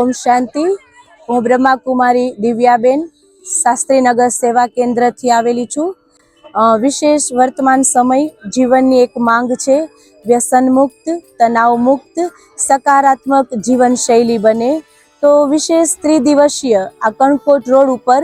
ઓમ શાંતિ. હું બ્રહ્માકુમારી દિવ્યાબેન, શાસ્ત્રીનગર સેવા કેન્દ્રથી આવેલી છું. વિશેષ વર્તમાન સમય જીવનની એક માંગ છે. વ્યસન મુક્ત તણાવ મુક્ત સકારાત્મક જીવનશૈલી બને. તો વિશેષ ત્રિદિવસીય આ કણકોટ રોડ ઉપર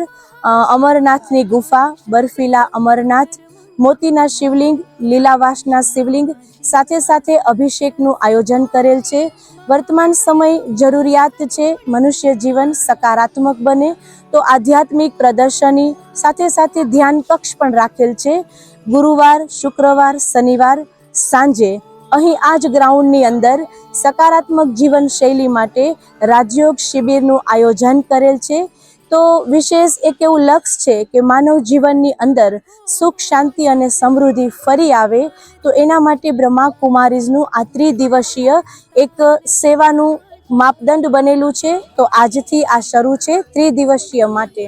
અમરનાથની ગુફા, બર્ફીલા અમરનાથ મોતીના શિવલિંગ, લીલાવાસના શિવલિંગ, સાથે સાથે અભિષેકનું આયોજન કરેલ છે. વર્તમાન સમય જરૂરિયાત છે, મનુષ્ય જીવન સકારાત્મક બને તો આધ્યાત્મિક પ્રદર્શની સાથે સાથે ધ્યાન કક્ષ પણ રાખેલ છે. ગુરુવાર, શુક્રવાર, શનિવાર, સાંજે અહીં આ જ ગ્રાઉન્ડની અંદર સકારાત્મક જીવનશૈલી માટે રાજયોગ શિબિરનું આયોજન કરેલ છે. તો વિશેષ એક એવું લક્ષ્ય છે કે માનવ જીવનની અંદર સુખ, શાંતિ અને સમૃદ્ધિ ફરી આવે, તો એના માટે બ્રહ્મા કુમારીઝનું આ ત્રિદિવસીય એક સેવાનું માપદંડ બનેલું છે. તો આજથી આ શરૂ છે ત્રિદિવસીય માટે.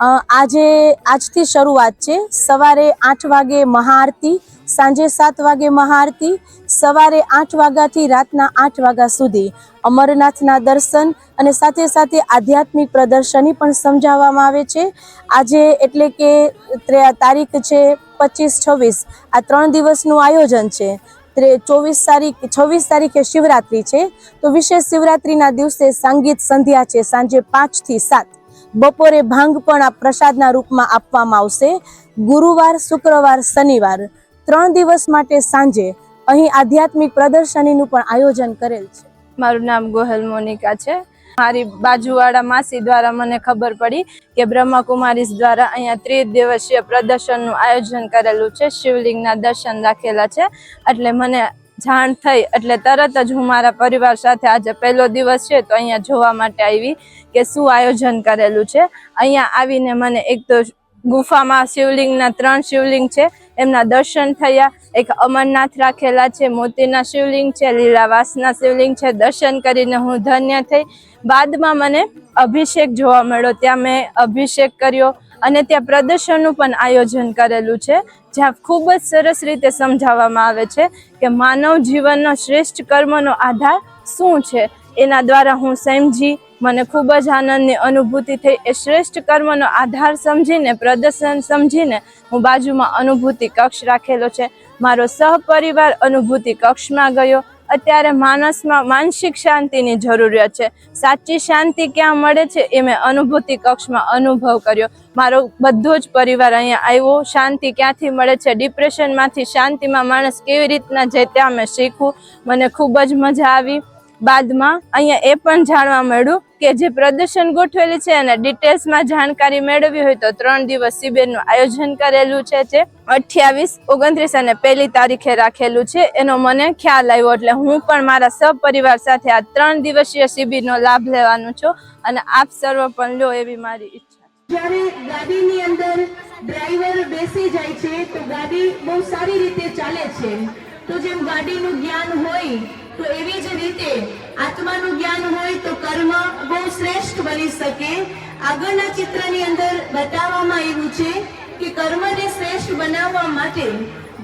આજે, આજથી શરૂઆત છે. સવારે આઠ વાગે મહાઆરતી સાંજે સાત વાગે મહાઆરતી, સવારે આઠ વાગ્યાથી રાતના આઠ વાગ્યા સુધી. અમરનાથના દર્શન અને સાથે સાથે આધ્યાત્મિક પ્રદર્શની પણ સમજાવવામાં આવે છે. આજે એટલે કે ત્રે- તારીખ છે પચીસ છવ્વીસ. આ ત્રણ દિવસનું આયોજન છે. ચોવીસ તારીખ, છવ્વીસ તારીખે શિવરાત્રિ છે. તો વિશેષ શિવરાત્રિના દિવસે સંગીત સંધ્યા છે સાંજે પાંચથી સાત. બપોરે ભાંગ પણ આ પ્રસાદના રૂપમાં આપવામાં આવશે. ગુરુવાર, શુક્રવાર, શનિવાર. ત્રણ દિવસ માટે સાંજે અહીં આધ્યાત્મિક પ્રદર્શનીનું પણ આયોજન કરેલ છે. મારું નામ ગોહેલ મોનિકા છે. મારી બાજુવાળા માસી દ્વારા મને ખબર પડી કે બ્રહ્માકુમારી દ્વારા અહીંયા ત્રિદિવસીય પ્રદર્શનનું આયોજન કરેલું છે. શિવલિંગના દર્શન રાખેલા છે. એટલે મને જાણ થઈ, એટલે તરત જ હું મારા પરિવાર સાથે આજે પહેલો દિવસ છે તો અહીંયા જોવા માટે આવી કે શું આયોજન કરેલું છે. અહીંયા આવીને મને એક તો ગુફામાં શિવલિંગના ત્રણ શિવલિંગ છે. એમના દર્શન થયા. એક અમરનાથ રાખેલા છે, મોતીના શિવલિંગ છે, લીલાવાસના શિવલિંગ છે. દર્શન કરીને હું ધન્ય થઈ. બાદમાં મને અભિષેક જોવા મળ્યો. ત્યાં મેં અભિષેક કર્યો અને ત્યાં પ્રદર્શનનું પણ આયોજન કરેલું છે, જ્યાં ખૂબ જ સરસ રીતે સમજાવવામાં આવે છે કે માનવ જીવનનો શ્રેષ્ઠ કર્મનો આધાર શું છે. એના દ્વારા હું સમજી મને ખૂબ જ આનંદની અનુભૂતિ થઈ. એ શ્રેષ્ઠ કર્મનો આધાર સમજીને, પ્રદર્શન સમજીને હું બાજુમાં અનુભૂતિ કક્ષ રાખેલો છે. મારો સહપરિવાર અનુભૂતિ કક્ષમાં ગયો. અત્યારે માણસમાં માનસિક શાંતિની જરૂરિયાત છે. સાચી શાંતિ ક્યાં મળે છે એ મેં અનુભૂતિ કક્ષમાં અનુભવ કર્યો. મારો બધો જ પરિવાર અહીંયા આવ્યો. શાંતિ ક્યાંથી મળે છે? ડિપ્રેશનમાંથી શાંતિમાં માણસ કેવી રીતના જાય ત્યાં મેં શીખવું મને ખૂબ જ મજા આવી. બાદમાં અહીંયા એ પણ જાણવા મળ્યું કે જે પ્રદર્શન ગોઠવેલી છે અને ડિટેલ્સમાં જાણકારી મેળવવી હોય તો ત્રણ દિવસ શિબિરનું આયોજન કરેલું છે જે અઠ્યાવીસ, ઓગણત્રીસ અને પહેલી તારીખે રાખેલું છે. એનો મને ખ્યાલ આવ્યો એટલે હું પણ મારા સપરિવાર સાથે આ ત્રણ દિવસીય શિબિરનો લાભ લેવાનું છું અને આપ સર્વ પણ લો એવી મારી ઈચ્છા જ્યારે ગાડીની અંદર ડ્રાઈવર બેસી જાય છે, તો ગાડી બહુ સારી રીતે ચાલે છે. તો જેમ ગાડીનું જ્ઞાન હોય તો એવી જ રીતે આત્માનું જ્ઞાન હોય તો કર્મ બહુ શ્રેષ્ઠ બની શકે. આગળના ચિત્રની અંદર બતાવવામાં આવ્યું છે કે કર્મને શ્રેષ્ઠ બનાવવા માટે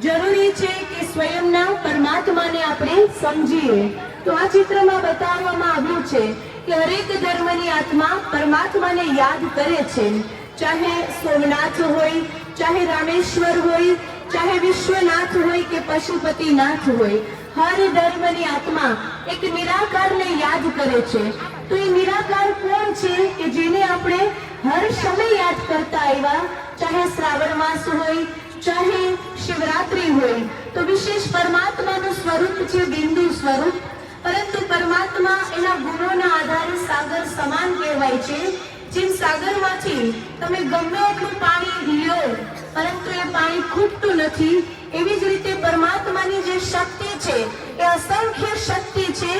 જરૂરી છે કે સ્વયંના પરમાત્માને આપણે સમજીએ. તો આ ચિત્રમાં બતાવવામાં આવ્યું છે કે હરેક ધર્મની આત્મા પરમાત્માને યાદ કરે છે. ચાહે સોમનાથ હોય, ચાહે રામેશ્વર હોય, ચાહે વિશ્વનાથ હોય કે પશુપતિનાથ હોય. હર ધર્મની આત્મા એક નિરાકારને યાદ કરે છે. તો એ નિરાકાર કોણ છે કે જેને આપણે હર સમય યાદ કરતા આવ્યા? ચાહે શ્રાવણ માસ હોય, ચાહે શિવરાત્રી હોય. તો વિશેષ પરમાત્માનું સ્વરૂપ છે બિંદુ સ્વરૂપ. પરંતુ પરમાત્મા એના ગુણોના આધારે સાગર સમાન કહેવાય છે. જેમ સાગરમાંથી તમે ગમે એટલું પાણી લ્યો, પરંતુ એ પાણી ખૂટતું નથી એવી જ રીતે પરમાત્માની જે શક્તિ છે, એ અસંખ્ય શક્તિ છે,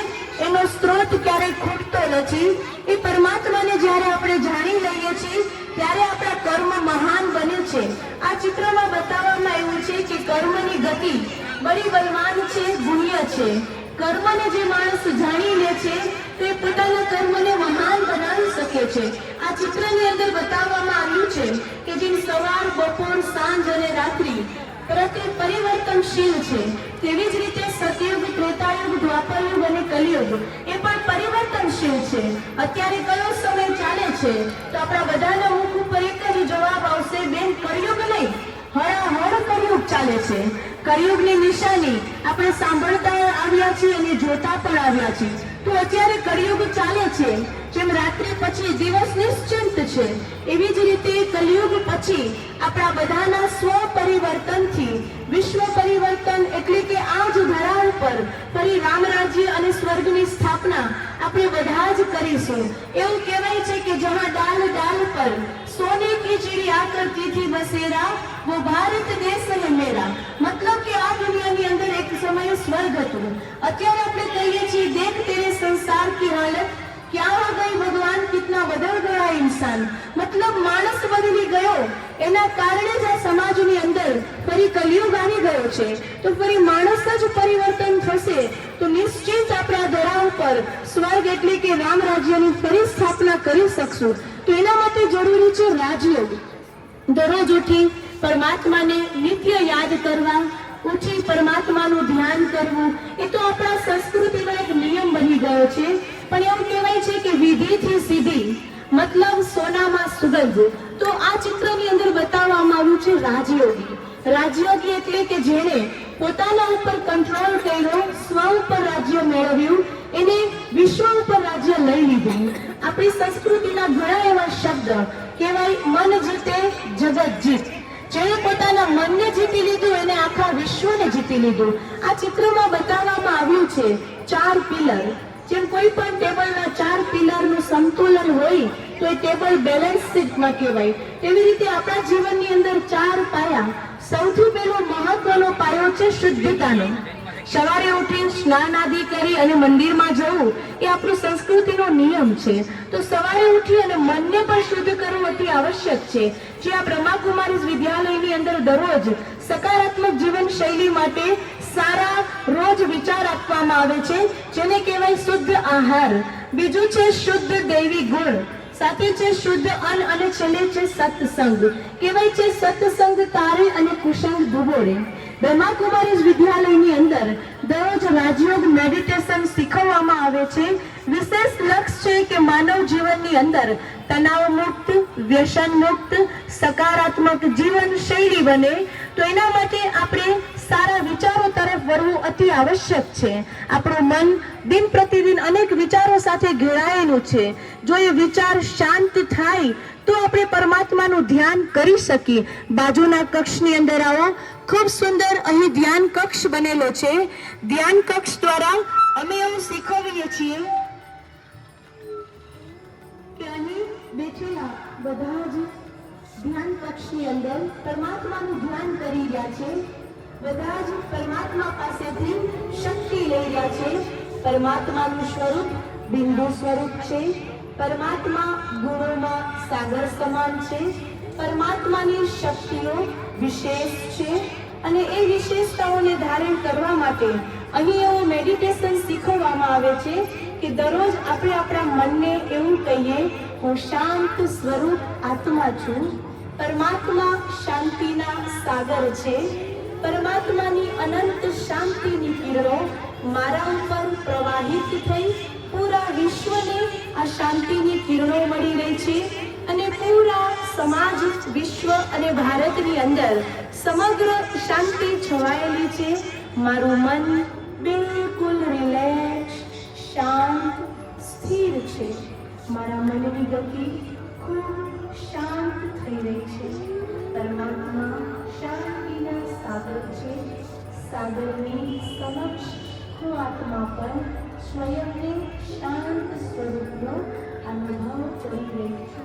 એનો સ્ત્રોત ક્યારેય ખૂટતો નથી. એ પરમાત્માને જ્યારે આપણે જાણી લઈએ છીએ, ત્યારે આપણા કર્મ મહાન બને છે. આ ચિત્રમાં બતાવવામાં આવ્યું છે કે કર્મની ગતિ બડી બલવાન છે, ગુણ્ય છે. કર્મને જે માણસ જાણી લે છે, તે પોતાના કર્મને મહાન બનાવી શકે છે. આ ચિત્રની અંદર બતાવવામાં આવ્યું છે કે જેમ સવાર, બપોર, સાંજ અને રાત્રિ પરંતુ પરિવર્તનશીલ છે. તેવી જ રીતે સતયુગ, ત્રેતાયુગ, દ્વાપરયુગ અને કલયુગ એ પણ પરિવર્તનશીલ છે. અત્યારે કયો સમય ચાલે છે? તો આપણા બધાના મુખ ઉપર એક જ જવાબ આવશે, બેન કળિયુગ નહીં. હળાહળ કળિયુગ ચાલે છે. કળિયુગની નિશાની આપણે સાંભળતા આવ્યા છીએ અને જોતા પણ આવ્યા છીએ. તો અત્યારે કળિયુગ ચાલે છે, જેમ રાત્રિ પછી દિવસ નિશ્ચિંત છે, એવી જ રીતે કલયુગ પછી આપણા બધાના સ્વ પરિવર્તનથી વિશ્વ પરિવર્તન એટલે કે આ જ ધરા ઉપર ફરી રામ રાજ્ય અને સ્થાપના આપણે બધા જ કરીશું. એવું કહેવાય છે કે જહાં ડાલ ડાલ પર સોને કી ચીડી આકરતી થી બસેરા, વો ભારત દેશ હે મેરા. મતલબ કે આ દુનિયાની અંદર એક સમય સ્વર્ગ હતું. અત્યારે આપણે કહીએ છીએ, દેખ તેરે સંસાર કી હાલત. ક્યાં હો ગઈ ભગવાન? કિતના બદલ ગયા ઇન્સાન? માણસ બદલી ગયો, એના કારણે જ આ સમાજની અંદર ફરી કલયુગ આવી ગયો છે. તો ફરી માણસ જ પરિવર્તન થશે, તો નિશ્ચિત આપણા ધરા ઉપર સ્વર્ગ એટલે કે રામ રાજ્યની ફરી સ્થાપના કરી શકશું. તો એના માટે જરૂરી છે રાજયોગ. દરરોજ ઉઠી પરમાત્માને નિત્ય યાદ કરવા, ઉઠી પરમાત્માનું ધ્યાન કરવું, એ તો આપણા સંસ્કૃતિનો એક નિયમ બની ગયો છે. પણ એવું કહેવાય છે કે વિધિથી સીધી મતલબ સોનામાં સુગંધ. તો આ ચિત્રની અંદર બતાવવામાં આવ્યું છે રાજયોગી. રાજયોગી એટલે કે જેણે પોતાના ઉપર કંટ્રોલ કર્યો, સ્વ ઉપર રાજ્ય મેળવ્યું, એને વિશ્વ ઉપર રાજ્ય લઈ લીધું. આપણી સંસ્કૃતિના ઘણા એવા શબ્દ કહેવાય મન જીતે, જગત જીત. જેણે પોતાના મનને જીતી લીધું, એને આખા વિશ્વને જીતી લીધું. આ ચિત્રમાં બતાવવામાં આવ્યું છે ચાર પિલર. જેમ કોઈ પણ ટેબલના ચાર પિલરનું સંતુલન હોય તો એ બેલેન્સ શીટમાં કહેવાય. તેવી રીતે આપણા જીવનની અંદર ચાર પાયા. સૌથી પહેલો મહત્વનો પાયો છે શુદ્ધતાનો. સવારે ઉઠી સ્નાન આદિ કરી અને મંદિરમાં જવું એ આપણું સંસ્કૃતિનો નિયમ છે. તો સવારે ઉઠી અને મનને પણ શુદ્ધ કરવું અતિ આવશ્યક છે. જે આ બ્રહ્માકુમારી વિદ્યાલયની અંદર દરરોજ સકારાત્મક જીવન શૈલી માટે સારા રોજ વિચાર આપવામાં આવે છે. જેને કહેવાય શુદ્ધ આહાર. બીજું છે શુદ્ધ દૈવી ગુણ. સાથે છે શુદ્ધ અન્ન અને છેલ્લે છે સત્સંગ. કહેવાય છે સત્સંગ તારે અને કુસંગ ભૂગોળે બ્રહ્માકુમારી વિદ્યાલયની અંદર દરરોજ રાજયોગ મેડિટેશન શીખવવામાં આવે છે. વિશેષ લક્ષ્ય છે કે માનવ જીવનની અંદર તણાવ મુક્ત વ્યસન મુક્ત સકારાત્મક જીવન શૈલી બને. તો એના માટે આપણે સારા વિચારો તરફ વળવું અતિ આવશ્યક છે. આપણું મન દિન પ્રતિદિન અનેક વિચારો સાથે ઘેરાયેલું છે. જો એ વિચાર શાંત થાય, તો આપણે પરમાત્માનું ધ્યાન કરી શકીએ. બાજુના કક્ષની અંદર આવો. ખૂબ સુંદર અહીં ધ્યાન કક્ષ બનેલો છે. ધ્યાન કક્ષ દ્વારા અમે એવું શીખવીએ છીએ. બેઠેલા બધા જ ધ્યાન કક્ષની અંદર પરમાત્માનું ધ્યાન કરી રહ્યા છે. બધા જ પરમાત્મા પાસેથી શક્તિ લઈ રહ્યા છે. પરમાત્માનું સ્વરૂપ બિંદુ સ્વરૂપ છે. પરમાત્મા ગુણોમાં સાગર સમાન છે. પરમાત્માની શક્તિઓ વિશેષ છે અને એ વિશેષતાઓને ધારણ કરવા માટે અહીં એવું મેડિટેશન શીખવવામાં આવે છે કે દરરોજ આપણે આપણા મનને એવું કહીએ, હું શાંત સ્વરૂપ આત્મા છું. પરમાત્મા શાંતિના સાગર છે. પરમાત્માની અનંત શાંતિની કિરણો મારા ઉપર પ્રવાહિત થઈ પૂરા વિશ્વને આ શાંતિની કિરણો મળી રહી છે અને પૂરા સમાજ, વિશ્વ અને ભારતની અંદર સમગ્ર શાંતિ છવાયેલી છે. મારું મન બિલકુલ રિલેક્સ શાંત, સ્થિર છે. મારા મનની ગતિ ખૂબ શાંત થઈ રહી છે. પરમાત્મા શાંતિના સાગર છે. સાગરની સમક્ષ ಆತ್ಮಪರ್ ಸ್ವಯಂನೇ ಶಾಂತ ಸ್ವರೂಪನು ಅನುಭವ ಕೊಡಬೇಕು